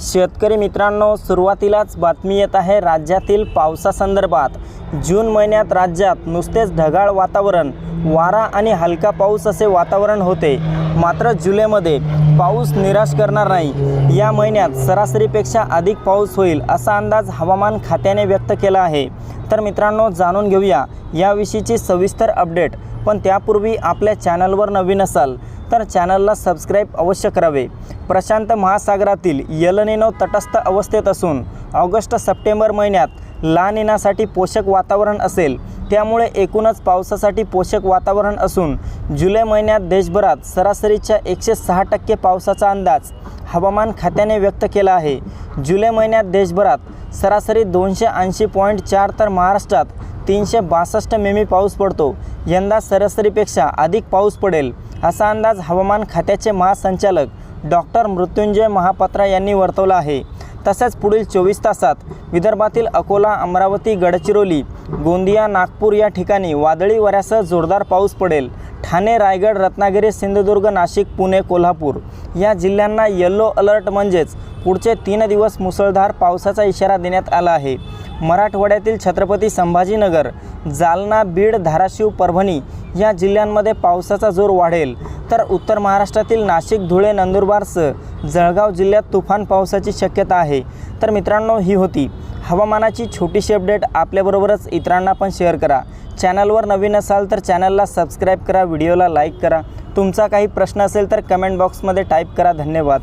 शेतकरी मित्रांनो सुरुवातीलाच बातमी येत आहे राज्यातील पावसासंदर्भात. जून महिन्यात राज्यात नुसतेच ढगाळ वातावरण वारा आणि हलका पाऊस असे वातावरण होते. मात्र जुलैमध्ये पाऊस निराश करणार नाही. या महिन्यात सरासरीपेक्षा अधिक पाऊस होईल असा अंदाज हवामान खात्याने व्यक्त केला आहे. तर मित्रांनो जाणून घेऊया. याविषयीची सविस्तर अपडेट पण त्यापूर्वी आपल्या चॅनलवर नवीन असाल तर चॅनलला सबस्क्राईब अवश्य करावे. प्रशांत महासागरातील यलनेनो तटस्थ अवस्थेत असून ऑगस्ट सप्टेंबर महिन्यात लहान येण्यासाठी पोषक वातावरण असेल. त्यामुळे एकूणच पावसासाठी पोषक वातावरण असून जुलै महिन्यात देशभरात सरासरीच्या एकशे सहा टक्के पावसाचा अंदाज हवामान खात्याने व्यक्त केला आहे. जुलै महिन्यात देशभरात सरासरी दोनशे ऐंशी पॉईंट चार तर महाराष्ट्रात तीनशे बासष्ट मिमी पाऊस पडतो. यंदा सरासरीपेक्षा अधिक पाऊस पडेल. असा अंदाज हवामान खात्याचे महासंचालक डॉक्टर मृत्युंजय महापात्रा यांनी वर्तवला आहे. तसेच पुढील चोवीस तासात विदर्भातील अकोला अमरावती गडचिरोली गोंदिया नागपूर या ठिकाणी वादळी वाऱ्यासह जोरदार पाऊस पडेल. ठाणे रायगड रत्नागिरी सिंधुदुर्ग नाशिक पुणे कोल्हापूर या जिल्ह्यांना येल्लो अलर्ट म्हणजेच पुढचे तीन दिवस मुसळधार पावसाचा इशारा देण्यात आला आहे. मराठवाड्यातील छत्रपती संभाजीनगर जालना बीड धाराशिव परभणी या जिल्ह्यांमध्ये पावसाचा जोर वाढेल. तर उत्तर महाराष्ट्रातील नाशिक धुळे नंदुरबारसह जळगाव जिल्ह्यात तुफान पावसाची शक्यता आहे. तर मित्रांनो ही होती हवामानाची छोटीशी अपडेट. आपल्याबरोबरच इतरांना पण शेअर करा. चॅनलवर नवीन असाल तर चॅनलला सबस्क्राईब करा व्हिडिओला लाईक करा. तुमचा काही प्रश्न असेल तर कमेंट बॉक्समध्ये टाईप करा. धन्यवाद.